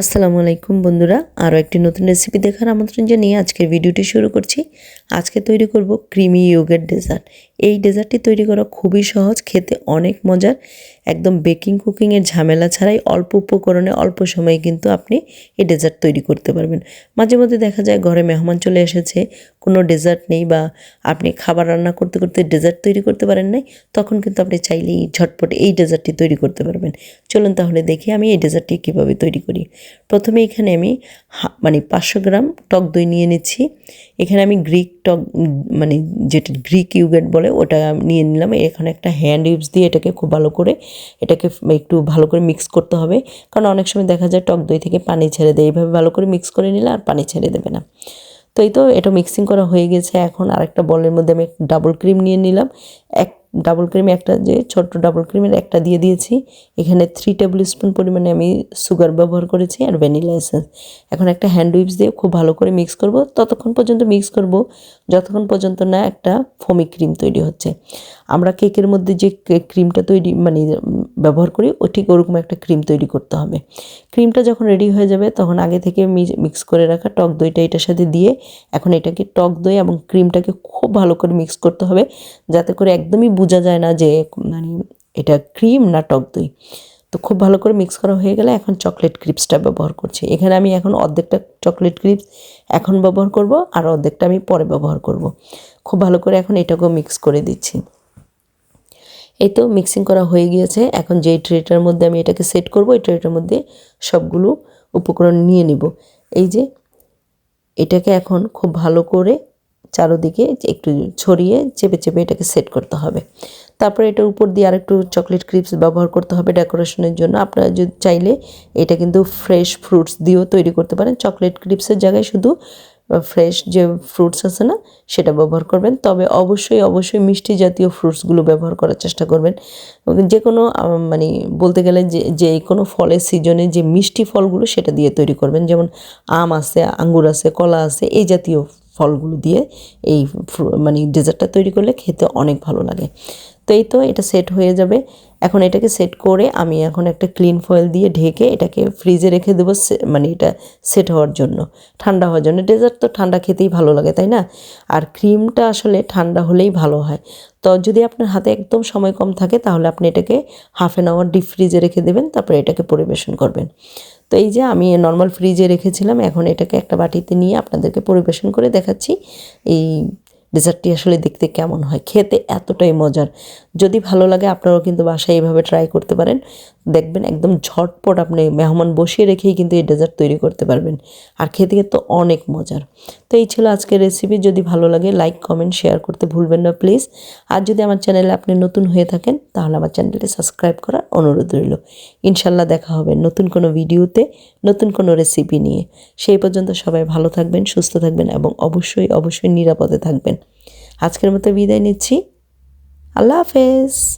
আসসালামু আলাইকুম বন্ধুরা, আরও একটি নতুন রেসিপি দেখার আমন্ত্রণ জানিয়ে আজকের ভিডিওটি শুরু করছি। আজকে তৈরি করব ক্রিমি ইয়োগের ডেজার্ট এই ডেজার্টটি তৈরি করা খুবই সহজ, খেতে অনেক মজার। একদম বেকিং কুকিংয়ের ঝামেলা ছাড়াই অল্প উপকরণে অল্প সময়ে কিন্তু আপনি এই ডেজার্ট তৈরি করতে পারবেন। মাঝে মধ্যে দেখা যায় ঘরে মেহমান চলে এসেছে, কোনো ডেজার্ট নেই বা আপনি খাবার রান্না করতে করতে ডেজার্ট তৈরি করতে পারেন নাই, তখন কিন্তু আপনি চাইলেই ঝটপট এই ডেজার্টটি তৈরি করতে পারবেন। চলুন তাহলে দেখি আমি এই ডেজার্টটি কীভাবে তৈরি করি। প্রথমে এখানে আমি মানে পাঁচশো গ্রাম টক দই নিয়ে নিচ্ছি। এখানে আমি গ্রিক টক মানে যেটা গ্রিক ইউগেট বলে, ওটা নিয়ে নিলাম। এখানে একটা হ্যান্ড ইউজ দিয়ে এটাকে খুব ভালো করে, এটাকে একটু ভালো করে মিক্স করতে হবে। কারণ অনেক সময় দেখা যায় টক দই থেকে পানি ছেড়ে দেয়। এইভাবে ভালো করে মিক্স করে নিলে আর পানি ছেড়ে দেবে না। তো এই তো এটা মিক্সিং করা হয়ে গেছে। এখন আরেকটা বলের মধ্যে আমি ডাবল ক্রিম নিয়ে নিলাম। এক ডাবল ক্রিম একটা যে ছোট্ট ডাবল ক্রিমের একটা দিয়ে দিয়েছি। এখানে থ্রি টেবিল স্পুন পরিমাণে আমি সুগার ব্যবহার করেছি আর ভ্যানিলা এসেন্স এখন একটা হ্যান্ড উইপস দিয়ে খুব ভালো করে মিক্স করব। ততক্ষণ পর্যন্ত মিক্স করব। যতক্ষণ পর্যন্ত না একটা ফমি ক্রিম তৈরি হচ্ছে। আমরা কেকের মধ্যে যে ক্রিমটা তৈরি মানে ব্যবহার করি, ও ঠিক ওরকম একটা ক্রিম তৈরি করতে হবে। ক্রিমটা যখন রেডি হয়ে যাবে, তখন আগে থেকে মিক্স করে রাখা টক দইটা এটার সাথে দিয়ে, এখন এটাকে টক দই এবং ক্রিমটাকে খুব ভালো করে মিক্স করতে হবে। যাতে করে একদমই বোঝা যায় না যে মানে এটা ক্রিম না টক দই। তো খুব ভালো করে মিক্স করা হয়ে গেলে এখন চকলেট ক্রিপসটা ব্যবহার করছি। এখানে আমি এখন অর্ধেকটা চকলেট ক্রিপস এখন ব্যবহার করব আর অর্ধেকটা আমি পরে ব্যবহার করব। খুব ভালো করে এখন এটাকেও মিক্স করে দিচ্ছি। এই তো মিক্সিং করা হয়ে গিয়েছে। এখন যেই ট্রেটার মধ্যে আমি এটাকে সেট করব, এই ট্রেটার মধ্যে সবগুলো উপকরণ নিয়ে নিব। এই যে এটাকে এখন খুব ভালো করে চারোদিকে একটু ছড়িয়ে চেপে চেপে এটাকে সেট করতে হবে। তারপরে এটার উপর দিয়ে আরেকটু চকলেট ক্রিপস ব্যবহার করতে হবে ডেকোরেশনের জন্য। আপনারা যদি চাইলে এটা কিন্তু ফ্রেশ ফ্রুটস দিয়েও তৈরি করতে পারেন। চকলেট ক্রিপসের জায়গায় শুধু ফ্রেশ যে ফ্রুটস আছে না, সেটা ব্যবহার করবেন। তবে অবশ্যই অবশ্যই মিষ্টি জাতীয় ফ্রুটসগুলো ব্যবহার করার চেষ্টা করবেন। যে কোনো মানে বলতে গেলে যে যে কোনো ফলের সিজনে যে মিষ্টি ফলগুলো সেটা দিয়ে তৈরি করবেন। যেমন আম আছে, আঙ্গুর আছে, কলা আছে, এই জাতীয় ফলগুলো দিয়ে এই মানে ডেজার্টটা তৈরি করলে খেতে অনেক ভালো লাগে। তো এই তো এটা সেট হয়ে যাবে। এখন এটাকে সেট করে আমি এখন একটা ক্লিন ফয়েল দিয়ে ঢেকে এটাকে ফ্রিজে রেখে দেবো মানে এটা সেট হওয়ার জন্য। ঠান্ডা হওয়ার জন্য। ডেজার্ট তো ঠান্ডা খেতেই ভালো লাগে, তাই না? আর ক্রিমটা আসলে ঠান্ডা হলেই ভালো হয়। তো যদি আপনার হাতে একদম সময় কম থাকে তাহলে আপনি এটাকে হাফ অ্যান আওয়ার ডিপ ফ্রিজে রেখে দেবেন, তারপরে এটাকে পরিবেশন করবেন। তো এই যে আমি নর্মাল ফ্রিজে রেখেছিলাম, এখন এটাকে একটা বাটিতে নিয়ে আপনাদেরকে পরিবেশন করে দেখাচ্ছি। এই ডেজার্টটি আসলে দেখতে কেমন হয়, খেতে এতটাই মজার। যদি ভালো লাগে, আপনারাও কিন্তু বাসায় এইভাবে ট্রাই করতে পারেন। দেখবেন একদম ঝটপট আপনি মেহমান বসিয়ে রেখেই কিন্তু এই ডেজার্ট তৈরি করতে পারবেন। আর খেতে কিন্তু অনেক মজার। তো এই ছিল আজকের রেসিপি যদি ভালো লাগে লাইক কমেন্ট শেয়ার করতে ভুলবেন না প্লিজ আর যদি আমার চ্যানেলে আপনি নতুন হয়ে থাকেন, তাহলে আমার চ্যানেলটি সাবস্ক্রাইব করার অনুরোধ রইল। ইনশাল্লাহ দেখা হবে নতুন কোনো ভিডিওতে নতুন কোনো রেসিপি নিয়ে। সেই পর্যন্ত সবাই ভালো থাকবেন, সুস্থ থাকবেন এবং অবশ্যই অবশ্যই নিরাপদে থাকবেন। আজকের মতো বিদায় নিচ্ছি। আল্লাহ হাফেজ